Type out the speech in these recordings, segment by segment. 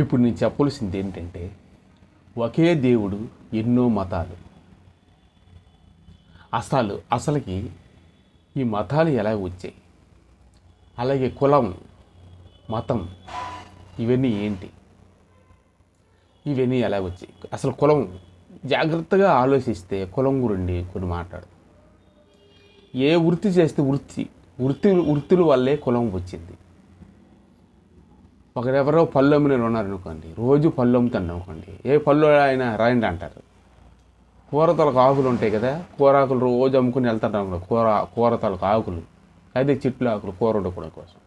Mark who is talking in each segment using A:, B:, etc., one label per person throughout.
A: ఇప్పుడు నేను చెప్పవలసింది ఏంటంటే ఒకే దేవుడు ఎన్నో మతాలు. అసలు అసలుకి ఈ మతాలు ఎలా వచ్చాయి? అలాగే కులం మతం ఇవన్నీ ఏంటి? ఇవన్నీ ఎలా వచ్చాయి? అసలు కులం జాగ్రత్తగా ఆలోచిస్తే కులం గురండి కొన్ని మాట్లాడు. ఏ వృత్తి చేస్తే వృత్తి వృత్తి వృత్తుల వల్లే కులం వచ్చింది? ఒకరెవరో పళ్ళు అమ్మిన ఉన్నారనుకోండి రోజు పళ్ళు అమ్ముతాను అనుకోండి ఏ పళ్ళు ఆయన రాయండి అంటారు. కూరతలకు ఆకులు ఉంటాయి కదా కూరాకులు రోజు అమ్ముకుని వెళ్తారు అనుకో కూర కూరతలకు ఆకులు అదే చెట్లు ఆకులు కూర వండుకోవడం కోసం.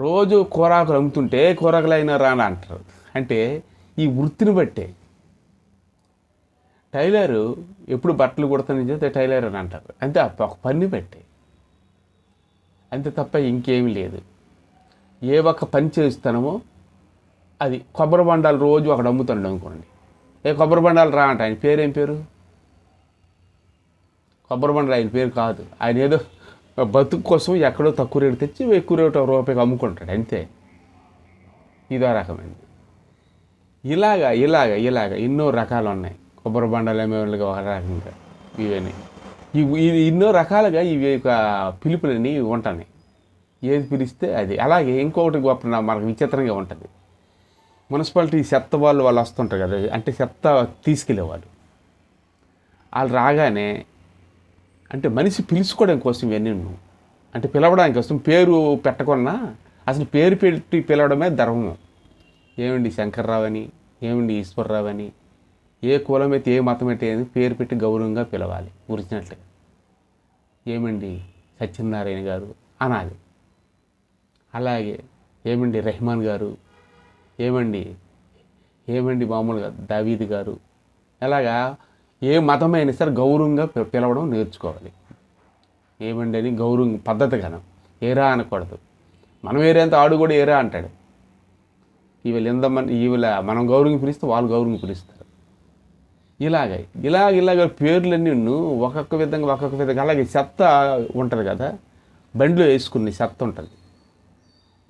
A: రోజు కూరాకులు అమ్ముతుంటే కూరకులు అయినా రాని అంటారు. అంటే ఈ వృత్తిని బట్టే. టైలరు ఎప్పుడు బట్టలు కుడతానని చెప్తే టైలర్ అని అంటారు. అంతే ఒక పని బట్టే. అంతే తప్ప ఇంకేమీ లేదు. ఏ ఒక్క పని చేస్తానమో అది కొబ్బరి బండాలు రోజు అక్కడ అమ్ముతాడు అనుకోండి. ఏ కొబ్బరి బండాలు రా అంట ఆయన పేరేం పేరు? కొబ్బరి బండాలు ఆయన పేరు కాదు. ఆయన ఏదో బతుకు కోసం ఎక్కడో తక్కువ రేటు తెచ్చి ఎక్కువ రేటు రూపాయికి అమ్ముకుంటాడు అంతే. ఇదో రకమైనది ఇలాగా ఇలాగా ఇలాగా ఎన్నో రకాలు ఉన్నాయి. కొబ్బరి బండాలు అమ్మేవాళ్ళకి ఒక రకంగా ఇవన్నీ. ఇవి ఎన్నో రకాలుగా ఇవి యొక్క పిలుపులన్నీ ఉంటాయి. ఏది పిలిస్తే అది. అలాగే ఇంకొకటి గొప్ప మనకు విచిత్రంగా ఉంటుంది. మున్సిపాలిటీ చెత్త వాళ్ళు వాళ్ళు వస్తుంటారు కదా అంటే చెత్త తీసుకెళ్ళేవాళ్ళు. వాళ్ళు రాగానే అంటే మనిషి పిలుచుకోవడం కోసం ఇవన్నీ నువ్వు అంటే పిలవడానికి కోసం పేరు పెట్టకున్నా అసలు పేరు పెట్టి పిలవడమే ధర్మం. ఏమండి శంకర్రావు అని ఏమండి ఈశ్వర్రావు అని ఏ కులం అయితే ఏ మతం అయితే పేరు పెట్టి గౌరవంగా పిలవాలి. గురించినట్లుగా ఏమండి సత్యనారాయణ గారు అనాలి. అలాగే ఏమండి రెహమాన్ గారు? ఏమండి? ఏమండి మామూలుగా దావీద్ గారు? అలాగా ఏ మతమైనా సరే గౌరవంగా పిలవడం నేర్చుకోవాలి. ఏమండి అని గౌరవం పద్ధతిగాను ఏరా అనకూడదు. మనం ఏరేంత ఆడు కూడా ఏరా అంటాడు. వీళ్ళు మన వీళ్ళ మనం గౌరవం పిలిస్తే వాళ్ళు గౌరవం పిలుస్తారు. ఇలాగ ఇలాగ ఇలాగ పేర్లన్నీ ఒక్కొక్క విధంగా ఒక్కొక్క విధంగా. అలాగే చెత్త ఉంటుంది కదా. బండిలో వేసుకునే చెత్త ఉంటుంది.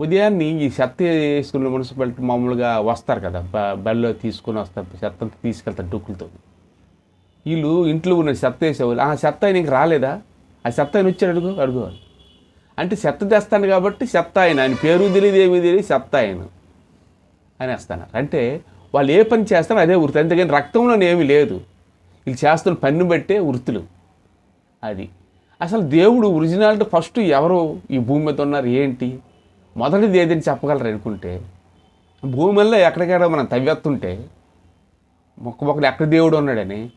A: ఉదయాన్నే ఈ చెత్త వేసుకున్న మున్సిపాలిటీ మామూలుగా వస్తారు కదా బ- బళ్ళో తీసుకుని వస్తారు చెత్త అంతా తీసుకెళ్తారు డొక్కులతో. వీళ్ళు ఇంట్లో ఉన్న చెత్త వేసేవాళ్ళు ఆ చెత్త ఆయన ఇంక రాలేదా? ఆ చెత్త ఆయన వచ్చాడు అడుగు అడుగువాలి అంటే చెత్త తెస్తాను కాబట్టి చెత్త ఆయన ఆయన పేరు తెలియదు ఏమీ తెలియదు చెత్త ఆయన అని వేస్తున్నారు అంటే వాళ్ళు ఏ పని చేస్తారో అదే వృత్తి అంతేగాని రక్తంలో ఏమీ లేదు. వీళ్ళు చేస్తున్న పన్ను బట్టే వృత్తులు అది. అసలు దేవుడు ఒరిజినాలిటీ ఫస్ట్ ఎవరు ఈ భూమి మీద ఉన్నారు ఏంటి? మొదటిది ఏదని చెప్పగలరు అనుకుంటే భూమి వల్ల ఎక్కడికెక్కడ మనం తవ్వెత్తుంటే మొక్క మొక్కలు ఎక్కడ దేవుడు ఉన్నాడని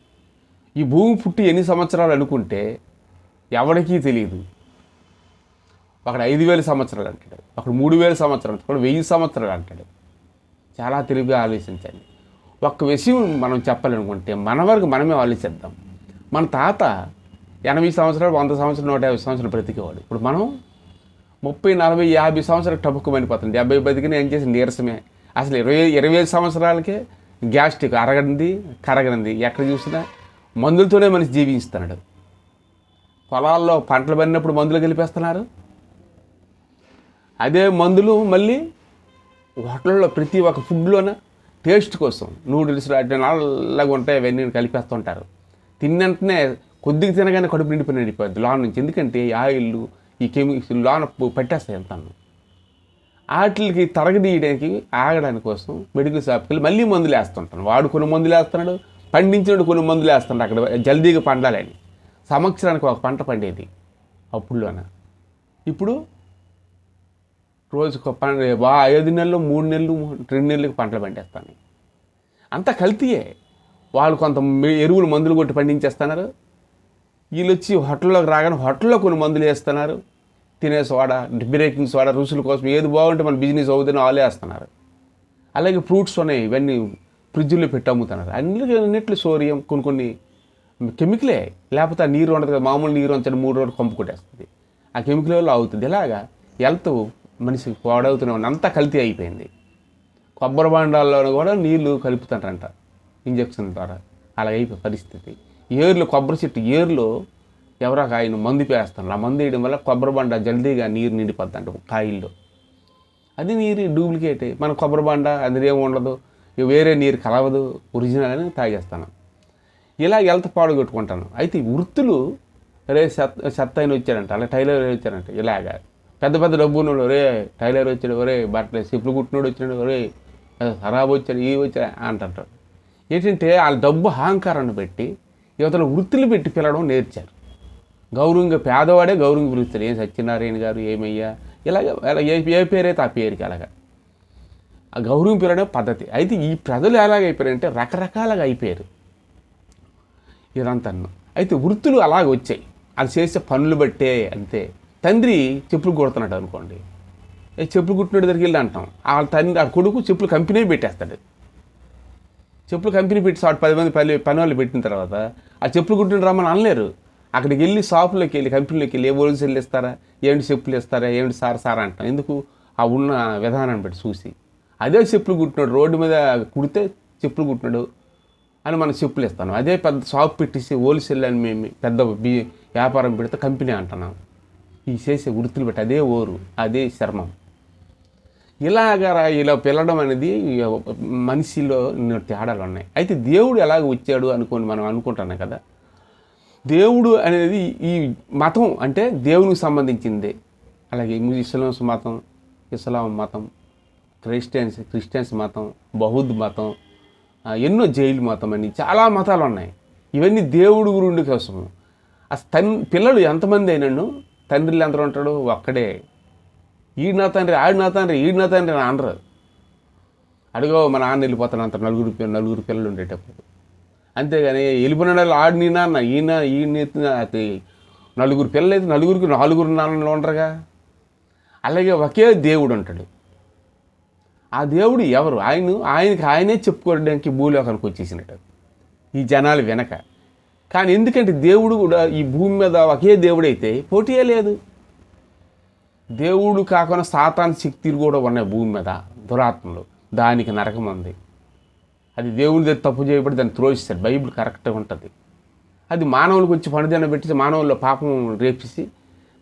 A: ఈ భూమి పుట్టి ఎన్ని సంవత్సరాలు అనుకుంటే ఎవరికీ తెలియదు. ఒకడు ఐదు వేల సంవత్సరాలు అంటాడు ఒకడు మూడు వేల సంవత్సరాలు ఒకడు వెయ్యి సంవత్సరాలు అంటాడు. చాలా తెలివిగా ఆలోచించండి. ఒక్క విషయం మనం చెప్పాలనుకుంటే మన వరకు మనమే ఆలోచిద్దాం. మన తాత ఎనభై సంవత్సరాలు వంద సంవత్సరాలు నూట యాభై సంవత్సరాలు బ్రతికేవాడు. ఇప్పుడు మనం ముప్పై నలభై యాభై సంవత్సరాలు టప్పుకు పడిపోతుంది డెబ్బై బతికిన ఏం చేసి నీరసమే? అసలు ఇరవై ఇరవై ఐదు సంవత్సరాలకే గ్యాస్ట్రిక్ అరగనిది కరగనిది. ఎక్కడ చూసినా మందులతోనే మనిషి జీవిస్తున్నాడు పొలాల్లో పంటలు పడినప్పుడు మందులు కలిపేస్తున్నారు. అదే మందులు మళ్ళీ హోటల్లో ప్రతి ఒక్క ఫుడ్లోన? టేస్ట్ కోసం. నూడిల్స్ అట్లా నల్లగా ఉంటాయి అవన్నీ కలిపేస్తుంటారు. తిన్నంటనే కొద్దిగా తినగానే కడుపు నిండిపోయి నిండిపోద్ది. లోన నుంచి. ఎందుకంటే ఆయిల్ ఈ కెమికల్స్ లోన పట్టేస్తాయి ఎంత వాటికి తరగదీయడానికి ఆగడానికి కోసం మెడికల్ షాప్కి వెళ్ళి మళ్ళీ మందులు వేస్తుంటాను. వాడు కొన్ని మందులు వేస్తున్నాడు పండించినట్టు కొన్ని మందులు వేస్తున్నాడు అక్కడ జల్దీగా పండాలని. సంవత్సరానికి ఒక పంట పండేది అప్పుడులోన. ఇప్పుడు రోజుకు పంట వా ఐదు నెలలు మూడు నెలలు రెండు నెలలకు పంటలు పండేస్తాను. అంతా కల్తీయే. వాళ్ళు కొంత ఎరువులు మందులు కొట్టి పండించేస్తున్నారు. వీళ్ళు వచ్చి హోటల్లోకి రాగానే హోటల్లో కొన్ని మందులు వేస్తున్నారు. తినే సోడా బ్రేకింగ్ సోడా రుచుల కోసం ఏది బాగుంటే మన బిజినెస్ అవుతుందని ఆలేస్తున్నారు అలాగే ఫ్రూట్స్ ఉన్నాయి ఇవన్నీ ఫ్రిడ్జ్లో పెట్టి అమ్ముతున్నారు. అన్నిటికీ అన్నిట్లు సోరియం కొన్ని కొన్ని కెమికలే లేకపోతే ఆ నీరు ఉండదు కదా మామూలు నీరు ఉంచండి మూడు రోజులు కంపు కొట్టేస్తుంది. ఆ కెమికల్ వల్ల అవుతుంది. ఇలాగా హెల్త్ మనిషికి పాడవుతూనే ఉంది. అంతా కల్తీ అయిపోయింది. కొబ్బరి బాండాల్లో కూడా నీళ్ళు కలుపుతారంట ఇంజక్షన్ ద్వారా. అలా పరిస్థితి. ఏర్లు కొబ్బరి చెట్టు ఏర్లు ఎవరో కాయను ఆయన మందు పేస్తాను. ఆ మందు వేయడం వల్ల కొబ్బరి బండ జల్దీగా నీరు నిండిపోద్దంట కాయిల్లో. అది నీరు డూప్లికేట్. మన కొబ్బరి బండ అందులో ఏమి ఉండదు. వేరే నీరు కలవదు. ఒరిజినల్ అని తాగేస్తాను. ఇలా వెళ్త పాడు కొట్టుకుంటాను అయితే వృత్తులు రే సత్ సత్ అయిన వచ్చాడంట. అలా టైలర్ వచ్చారంట ఇలాగా. పెద్ద పెద్ద డబ్బు ఒరే టైలర్ వచ్చాడు ఒరే బట్టలు సిప్పులు కుట్టినోడు వచ్చాడు ఒరే ఖరాబ్ వచ్చాడు ఈ వచ్చాడు అంటుంటాడు. ఏంటంటే వాళ్ళ డబ్బు అహంకారాన్ని పెట్టి ఇవతల వృత్తులు పెట్టి పిలవడం నేర్చారు. గౌరవంగా పేదవాడే గౌరవంగా పిలుస్తారు. ఏం సత్యనారాయణ గారు? ఏమయ్యా? ఇలాగ ఏ ఏ పేరైతే ఆ పేరుకి అలాగ. ఆ గౌరవం పిలవడం పద్ధతి. అయితే ఈ ప్రజలు ఎలాగైపోయారంటే రకరకాలుగా అయిపోయారు. ఇదంతా అయితే వృత్తులు అలాగ వచ్చాయి. అది చేసే పనులు బట్టే అంతే. తండ్రి చెప్పులు కొడుతున్నాడు అనుకోండి. ఏ చెప్పులు కుట్టినోడి దగ్గరికి వెళ్ళి అంటాం. వాళ్ళ తండ్రి ఆ కొడుకు చెప్పులు కంపెనీ పెట్టేస్తాడు. చెప్పులు కంపెనీ పెట్టి సాట్ పది మంది పని పని వాళ్ళు పెట్టిన తర్వాత ఆ చెప్పులు కుట్టిన రమ్మని అనలేరు. అక్కడికి వెళ్ళి షాపులోకి వెళ్ళి కంపెనీలోకి వెళ్ళి ఏ హోల్సేల్ ఇస్తారా ఏంటి చెప్పులు ఇస్తారా ఏంటి సార్ సార్ అంటాం. ఎందుకు? ఆ ఉన్న విధానాన్ని బట్టి చూసి. అదే చెప్పులు కుట్టినాడు రోడ్డు మీద కుడితే చెప్పులు కుట్టినాడు అని మనం చెప్పులు ఇస్తాను అదే పెద్ద షాప్ పెట్టేసి హోల్సేల్ అని మేము పెద్ద బి వ్యాపారం పెడితే కంపెనీ అంటున్నాం. ఈ చేసే వృత్తులు బట్టి అదే ఓరు అదే శర్మం ఇలాగరా ఇలా పిల్లడం అనేది మనిషిలో తేడాలు ఉన్నాయి. అయితే దేవుడు ఎలాగ వచ్చాడు అనుకోని మనం అనుకుంటున్నాం కదా. దేవుడు అనేది ఈ మతం అంటే దేవునికి సంబంధించిందే. అలాగే ఇస్లాంస్ మతం ఇస్లాం మతం క్రిస్టియన్స్ క్రిస్టియన్స్ మతం బౌద్ధ మతం ఎన్నో జైలు మతం అని చాలా మతాలు ఉన్నాయి. ఇవన్నీ దేవుడు గురుండి కోసము. అసలు తన్ పిల్లలు ఎంతమంది అయినను? తండ్రిలు ఎంత ఉంటాడు ఒక్కడే. ఈడు నా తండ్రి ఆడు నా తండ్రి ఈడు నా తండ్రి అని అనరు. అడుగో మా నాన్న వెళ్ళిపోతాను అంత నలుగురు నలుగురు పిల్లలు ఉండేటప్పుడు. అంతేగాని వెళ్ళిపోయిన ఆడు నీ నాన్న ఈయన ఈయన అది నలుగురు పిల్లలైతే నలుగురికి నాలుగురు నాన్నలు ఉండరుగా. అలాగే ఒకే దేవుడు ఉంటాడు. ఆ దేవుడు ఎవరు? ఆయన ఆయనకి ఆయనే చెప్పుకోవడానికి భూలోకానికి వచ్చేసినట్టు. ఈ జనాలు వెనక. కానీ ఎందుకంటే దేవుడు కూడా ఈ భూమి మీద ఒకే దేవుడైతే పోటీయే లేదు. దేవుడు కాకుండా సాతాన్ శక్తులు కూడా ఉన్నాయి భూమి మీద దురాత్మలు. దానికి నరకం ఉంది. అది దేవుడి దగ్గర తప్పు చేయబడి దాన్ని త్రోసిస్తారు. బైబిల్ కరెక్ట్గా ఉంటుంది. అది మానవులకు వచ్చి పనిదిన పెట్టి మానవుల్లో పాపం రేపేసి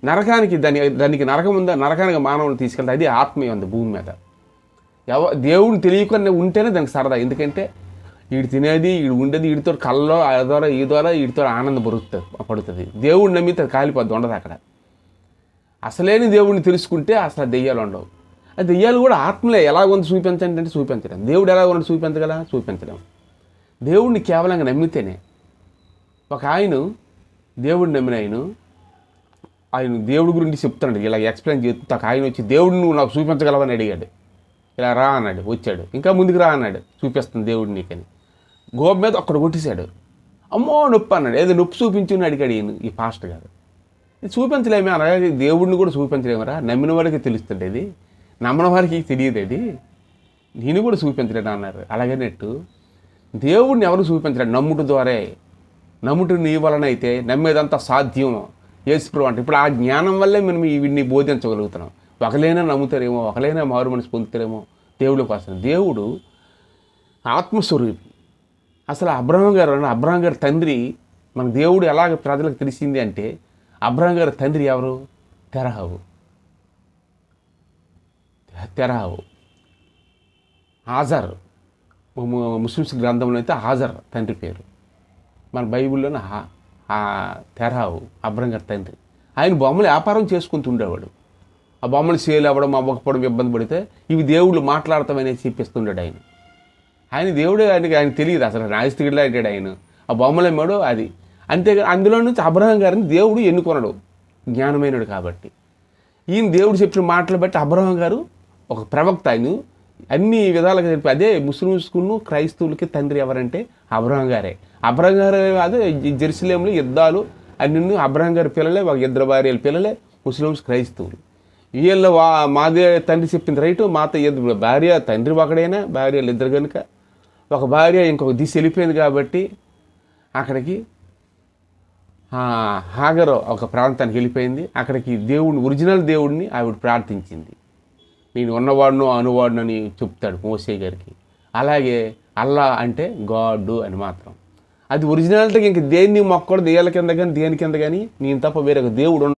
A: నరకానికి దాని దానికి నరకం ఉందా? నరకానికి మానవులు తీసుకెళ్తే అది ఆత్మీయ ఉంది భూమి మీద. ఎవ దేవుడిని తెలియకుండా ఉంటేనే దానికి సరదా. ఎందుకంటే వీడు తినేది వీడు ఉండేది వీడితో కళ్ళలో ఆ ద్వారా ఈ ద్వారా వీడితో ఆనందం పడుతుంది పడుతుంది. దేవుడిని నమ్మితే అది కాలిపోద్ది ఉండదు అక్కడ. అసలేని దేవుడిని తెలుసుకుంటే అసలు దెయ్యాలు ఉండవు. అది దెయ్యాలు కూడా ఆత్మలే. ఎలా ఉంది చూపించండి అంటే చూపించడం దేవుడు ఎలా ఉన్నాడు చూపించగల చూపించడం దేవుడిని కేవలంగా నమ్మితేనే ఒక ఆయన దేవుడిని నమ్మిన ఆయన ఆయన దేవుడి గురించి చెప్తున్నాడు. ఇలా ఎక్స్ప్లెయిన్ చేస్తూ ఒక ఆయన వచ్చి దేవుడిని నువ్వు నాకు చూపించగలవని అడిగాడు. ఇలా రా అన్నాడు వచ్చాడు. ఇంకా ముందుకు రా అన్నాడు. చూపిస్తుంది దేవుడు నీకని. గోప మీద ఒక్కడు కొట్టేశాడు. అమ్మో నొప్పి అన్నాడు. ఏదో నొప్పి చూపించుని అడిగాడు ఈయన ఈ పాస్టర్ గారు. ఇది చూపించలేమే అలాగే దేవుడిని కూడా చూపించలేమరా. నమ్మిన వారికి తెలుస్తుండేది నమ్మని వారికి తెలియదు అది. నేను కూడా చూపించలేను అన్నారు. అలాగే నెట్టు. దేవుడిని ఎవరు చూపించలేడు నమ్ముట ద్వారే. నమ్ముట నీ వలనైతే నమ్మేదంతా సాధ్యం. యేసుప్రభు అంటే ఇప్పుడు ఆ జ్ఞానం వల్లే మనం ఇవన్నీ బోధించగలుగుతున్నాం. ఒకలైనా నమ్ముతారేమో ఒకలైనా మారు మనసు పొందుతారేమో దేవుడి కోసం. దేవుడు ఆత్మస్వరూపి. అసలు అబ్రహం గారు అన్న అబ్రహం గారి తండ్రి మన దేవుడు ఎలాగ ప్రజలకు తెలిసింది అంటే అబ్రహం గారి తండ్రి ఎవరు? తెరహవు. తెరహవు హాజర్. ముస్లిమ్స్ గ్రంథంలో అయితే హాజర్ తండ్రి పేరు. మన బైబిల్లోనే తెరావు అబ్రంగర్ అబ్రహం తండ్రి. ఆయన బొమ్మలు వ్యాపారం చేసుకుంటుండేవాడు. ఆ బొమ్మలు సేల్ అవ్వడం అవ్వకపోవడం ఇబ్బంది పడితే ఇవి దేవుళ్ళు మాట్లాడతామని చెప్పిస్తుండాడు ఆయన. ఆయన దేవుడే ఆయనకి ఆయన తెలియదు అసలు నాయస్తుడిలా అంటాడు ఆయన. ఆ బొమ్మలు అమ్మాడు అది. అంతే అందులో నుంచి అబ్రహం గారిని దేవుడు ఎన్నుకొనడు. జ్ఞానమైనడు కాబట్టి. ఈయన దేవుడు చెప్పిన మాటలు బట్టి అబ్రహం గారు ఒక ప్రవక్త ఆయన అన్ని విధాలుగా చెప్పి అదే ముస్లిమ్స్కును క్రైస్తవులకి తండ్రి ఎవరంటే అబ్రహం గారే. అబ్రహం గారు అదే జెరూసలేంలో యుద్ధాలు అన్ని అబ్రహం గారి పిల్లలే ఒక ఇద్దరు భార్యల పిల్లలే ముస్లిమ్స్ క్రైస్తవులు. వీళ్ళ వా మాదే తండ్రి చెప్పింది రైటు మాత ఇద్దరు భార్య తండ్రి ఒకడైనా భార్యలు ఇద్దరు కనుక ఒక భార్య ఇంకొక దిశ వెళ్ళిపోయింది కాబట్టి అక్కడికి హాగరో ఒక ప్రాంతానికి వెళ్ళిపోయింది. అక్కడికి దేవుడిని ఒరిజినల్ దేవుడిని ఆవిడ ప్రార్థించింది. నేను ఉన్నవాడును అనువాడును అని చెప్తాడు మోసే గారికి. అలాగే అల్లా అంటే గాడ్ అని మాత్రం. అది ఒరిజినాలిటీకి ఇంక దేన్ని మొక్కడు దేయాల కింద కానీ దేని కింద కానీ నేను తప్ప వేరొక దేవుడు